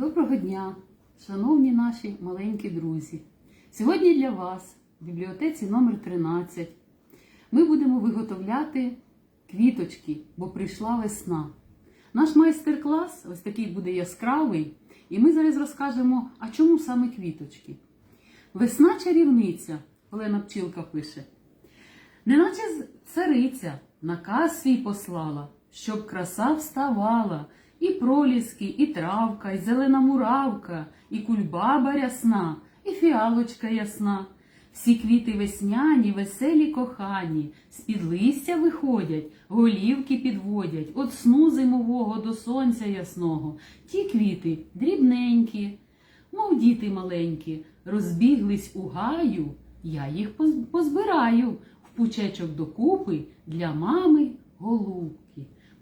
Доброго дня, шановні наші маленькі друзі. Сьогодні для вас в бібліотеці номер 13 ми будемо виготовляти квіточки, бо прийшла весна. Наш майстер-клас ось такий буде яскравий, і ми зараз розкажемо, а чому саме квіточки. Весна чарівниця, Олена Пчілка пише. Неначе цариця наказ свій послала, щоб краса вставала, і проліски, і травка, і зелена муравка, і кульбаба рясна, і фіалочка ясна. Всі квіти весняні, веселі кохані, з-під листя виходять, голівки підводять, от сну зимового до сонця ясного. Ті квіти дрібненькі, мов діти маленькі, розбіглись у гаю, я їх позбираю в пучечок докупи для мами голубки.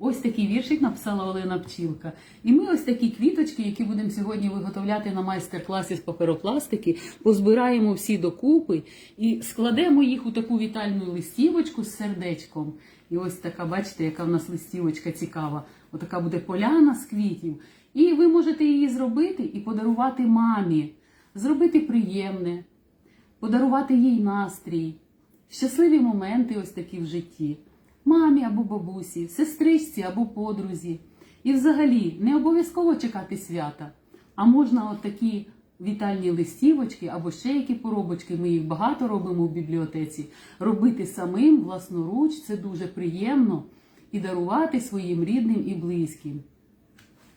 Ось такий віршик написала Олена Пчілка. І ми ось такі квіточки, які будемо сьогодні виготовляти на майстер-класі з паперопластики, позбираємо всі докупи і складемо їх у таку вітальну листівочку з сердечком. І ось така, бачите, яка в нас листівочка цікава. Отака буде поляна з квітів. І ви можете її зробити і подарувати мамі, зробити приємне, подарувати їй настрій, щасливі моменти ось такі в житті, мамі або бабусі, сестричці або подрузі. І взагалі не обов'язково чекати свята, а можна от такі вітальні листівочки або ще які поробочки, ми їх багато робимо в бібліотеці, робити самим власноруч це дуже приємно. І дарувати своїм рідним і близьким.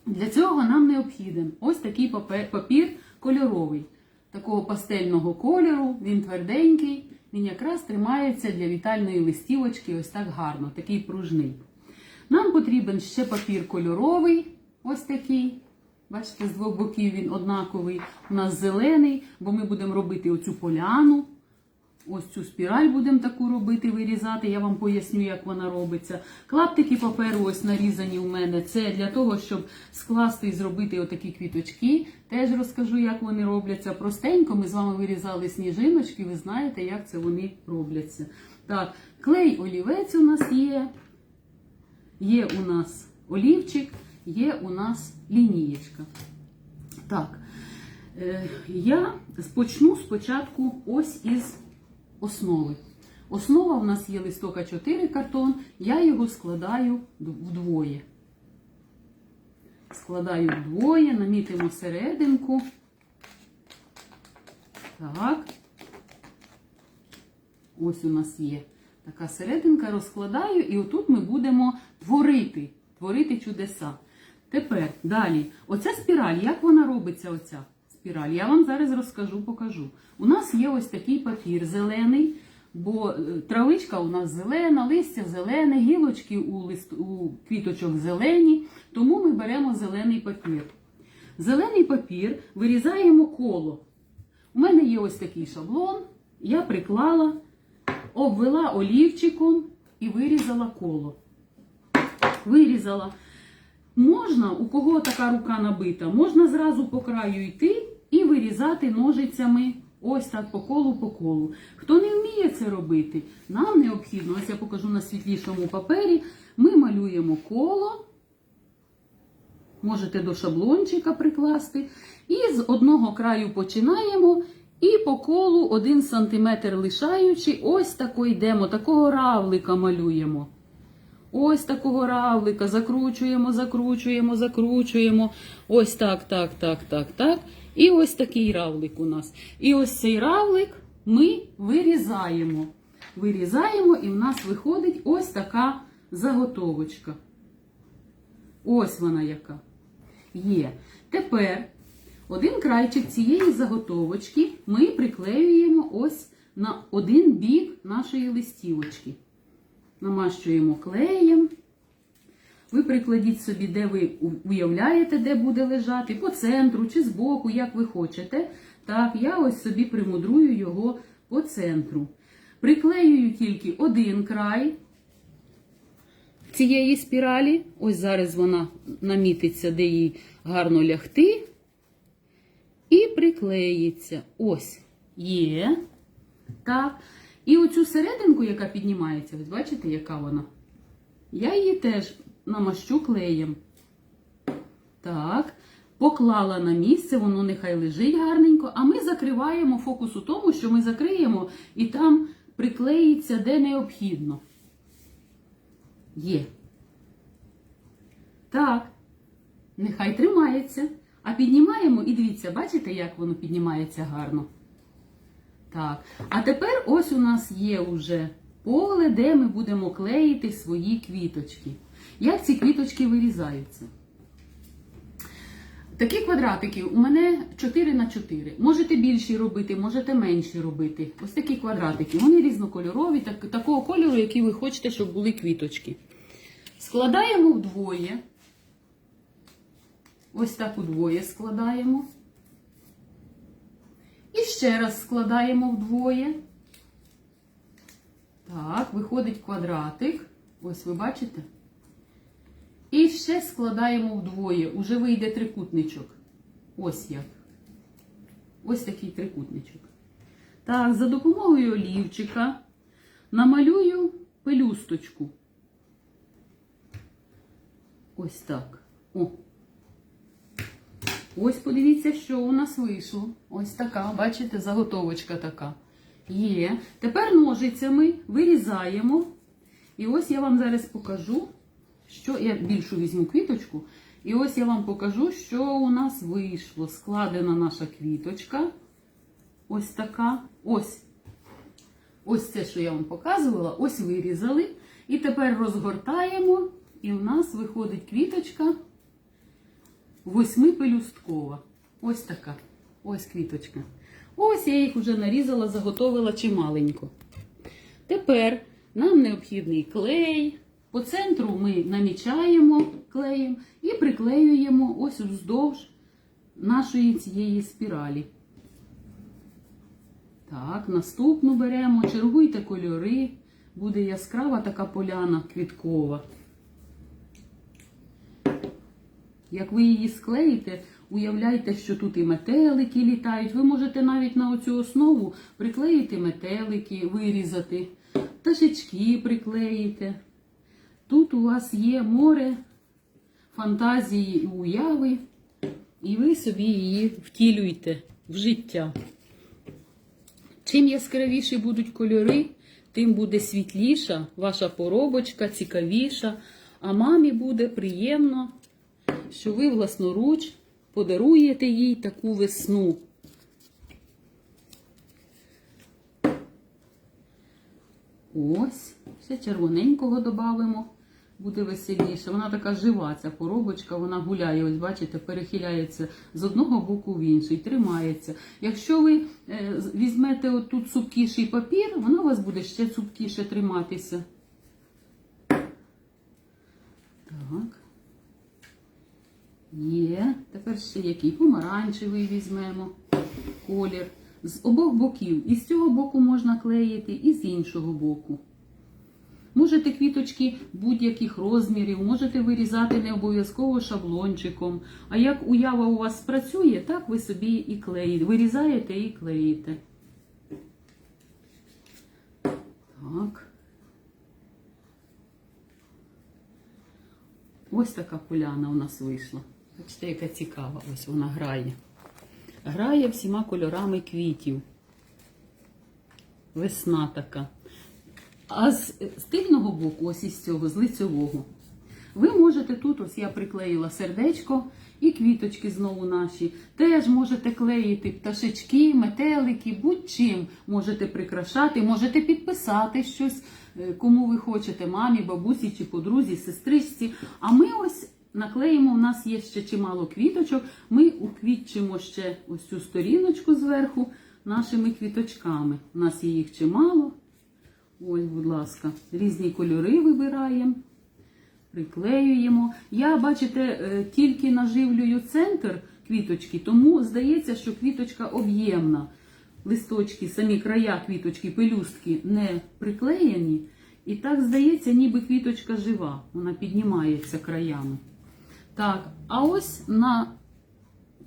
Для цього нам необхіден ось такий папір кольоровий, такого пастельного кольору, він тверденький, він якраз тримається для вітальної листівочки ось так гарно, такий пружний. Нам потрібен ще папір кольоровий, ось такий. Бачите, з двох боків він однаковий. У нас зелений, бо ми будемо робити оцю поляну. Ось цю спіраль будемо таку робити, вирізати. Я вам поясню, як вона робиться. Клаптики паперу ось нарізані у мене. Це для того, щоб скласти і зробити отакі квіточки. Теж розкажу, як вони робляться. Простенько ми з вами вирізали сніжиночки, ви знаєте, як це вони робляться. Так, клей олівець у нас є. Є у нас олівчик, є у нас лінієчка. Так, е, я почну спочатку ось із основи. Основа у нас є листок А4 картон, я його складаю вдвоє. Складаю вдвоє, намітимо серединку. Так. Ось у нас є така серединка, розкладаю, і отут ми будемо творити, творити чудеса. Тепер далі, оця спіраль, як вона робиться, оця спіраль? Я вам зараз розкажу, покажу. У нас є ось такий папір зелений, бо е, травичка у нас зелена, листя зелене, гілочки у, лист, у квіточок зелені, тому ми беремо зелений папір. Зелений папір вирізаємо коло. У мене є ось такий шаблон, я приклала, обвела олівчиком і вирізала коло. Вирізала. Можна, у кого така рука набита, можна зразу по краю йти вирізати ножицями ось так по колу по колу. Хто не вміє це робити, нам необхідно, ось я покажу на світлішому папері, ми малюємо коло, можете до шаблончика прикласти, і з одного краю починаємо. І по колу 1 см лишаючи, ось тако йдемо, такого равлика малюємо. Ось такого равлика закручуємо, закручуємо, закручуємо. Ось так, так, так, так, так. І ось такий равлик у нас. І ось цей равлик ми вирізаємо. Вирізаємо, і в нас виходить ось така заготовочка. Ось вона яка. Є. Тепер один крайчик цієї заготовочки ми приклеюємо ось на один бік нашої листівочки намащуємо клеєм. Ви прикладіть собі, де ви уявляєте, де буде лежати, по центру чи збоку, як ви хочете. Так, я ось собі примудрую його по центру. Приклеюю тільки один край цієї спіралі. Ось зараз вона намітиться, де їй гарно лягти. І приклеїться. Ось є. Так. І оцю серединку, яка піднімається, ось бачите, яка вона? Я її теж намащу клеєм. Так. поклала на місце, воно нехай лежить гарненько, а ми закриваємо фокус у тому, що ми закриємо і там приклеїться де необхідно. Є. Так. Нехай тримається. А піднімаємо і дивіться, бачите, як воно піднімається гарно? Так. А тепер ось у нас є уже поле, де ми будемо клеїти свої квіточки. Як ці квіточки вирізаються? Такі квадратики у мене 4 на 4. Можете більші робити, можете менші робити. Ось такі квадратики. Вони різнокольорові, так, такого кольору, який ви хочете, щоб були квіточки. Складаємо вдвоє. Ось так удвоє складаємо. І ще раз складаємо вдвоє. Так, виходить квадратик. Ось ви бачите? І ще складаємо вдвоє. Уже вийде трикутничок. Ось як. Ось такий трикутничок. Так, за допомогою олівчика намалюю пелюсточку. Ось так. О. Ось подивіться, що у нас вийшло. Ось така, бачите, заготовочка така. Є. Тепер ножицями вирізаємо. І ось я вам зараз покажу, що я більшу візьму квіточку. І ось я вам покажу, що у нас вийшло. Складена наша квіточка. Ось така. Ось. Ось це, що я вам показувала, ось вирізали. І тепер розгортаємо, і в нас виходить квіточка восьмипелюсткова. Ось така. Ось квіточка. Ось я їх вже нарізала, заготовила чималенько. Тепер нам необхідний клей. По центру ми намічаємо клеєм і приклеюємо ось вздовж нашої цієї спіралі. Так, наступну беремо, чергуйте кольори, буде яскрава така поляна квіткова. Як ви її склеїте, уявляйте, що тут і метелики літають. Ви можете навіть на оцю основу приклеїти метелики, вирізати, пташечки приклеїте. Тут у вас є море фантазії і уяви, і ви собі її втілюєте в життя. Чим яскравіші будуть кольори, тим буде світліша ваша поробочка, цікавіша, а мамі буде приємно, що ви власноруч подаруєте їй таку весну. Ось, ще червоненького додамо, буде веселіше. Вона така жива, ця поробочка, вона гуляє, ось бачите, перехиляється з одного боку в інший, тримається. Якщо ви е, візьмете отут цупкіший папір, вона у вас буде ще цупкіше триматися. Так. Є. Тепер ще який помаранчевий візьмемо колір. З обох боків. І з цього боку можна клеїти, і з іншого боку. Можете квіточки будь-яких розмірів, можете вирізати не обов'язково шаблончиком. А як уява у вас спрацює, так ви собі і клеїте. Вирізаєте і клеїте. Так. Ось така поляна у нас вийшла. Бачите, яка цікава, ось вона грає. Грає всіма кольорами квітів. Весна така. А з, тильного боку, ось із цього, з лицьового, ви можете тут, ось я приклеїла сердечко і квіточки знову наші. Теж можете клеїти пташечки, метелики, будь-чим можете прикрашати, можете підписати щось, е, кому ви хочете, мамі, бабусі чи подрузі, сестричці. Наклеїмо, у нас є ще чимало квіточок. Ми уквітчимо ще ось цю сторіночку зверху нашими квіточками. У нас є їх чимало. Ось, будь ласка, різні кольори вибираємо, приклеюємо. Я, бачите, е, тільки наживлюю центр квіточки, тому здається, що квіточка об'ємна. Листочки, самі края квіточки, пелюстки не приклеєні. І так здається, ніби квіточка жива, вона піднімається краями. Так, а ось на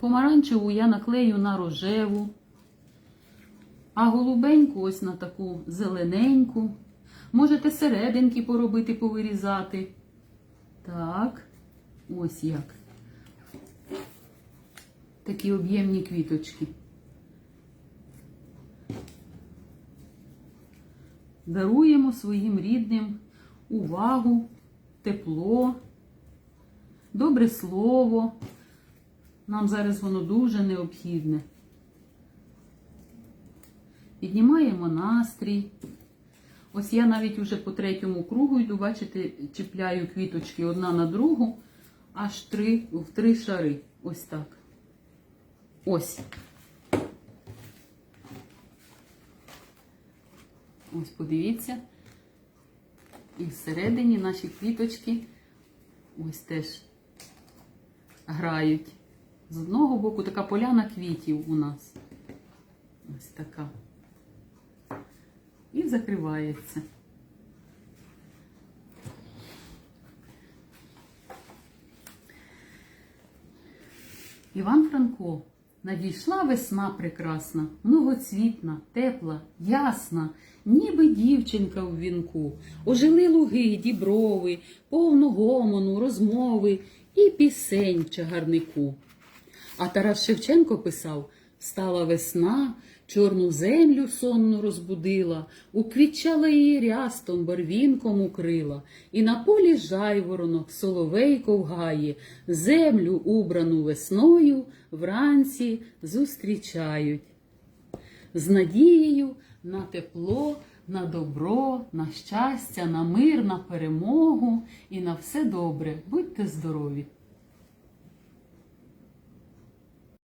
помаранчеву я наклею на рожеву. А голубеньку ось на таку зелененьку. Можете серединки поробити, повирізати. Так, ось як. такі об'ємні квіточки. Даруємо своїм рідним увагу, тепло, добре слово. Нам зараз воно дуже необхідне. Піднімаємо настрій. Ось я навіть уже по третьому кругу йду, бачите, чіпляю квіточки одна на другу, аж три, в три шари. Ось так. Ось. Ось подивіться. І всередині наші квіточки ось теж грають. З одного боку така поляна квітів у нас. Ось така. І закривається. Іван Франко. Надійшла весна прекрасна, многоцвітна, тепла, ясна, ніби дівчинка в вінку. Ожили луги, діброви, повно гомону, розмови і пісень в чагарнику. А Тарас Шевченко писав: стала весна, чорну землю сонну розбудила, уквітчала її рястом, барвінком укрила, і на полі жайворонок соловейко вгає, землю, убрану весною, вранці зустрічають. З надією на тепло, на добро, на щастя, на мир, на перемогу і на все добре. Будьте здорові!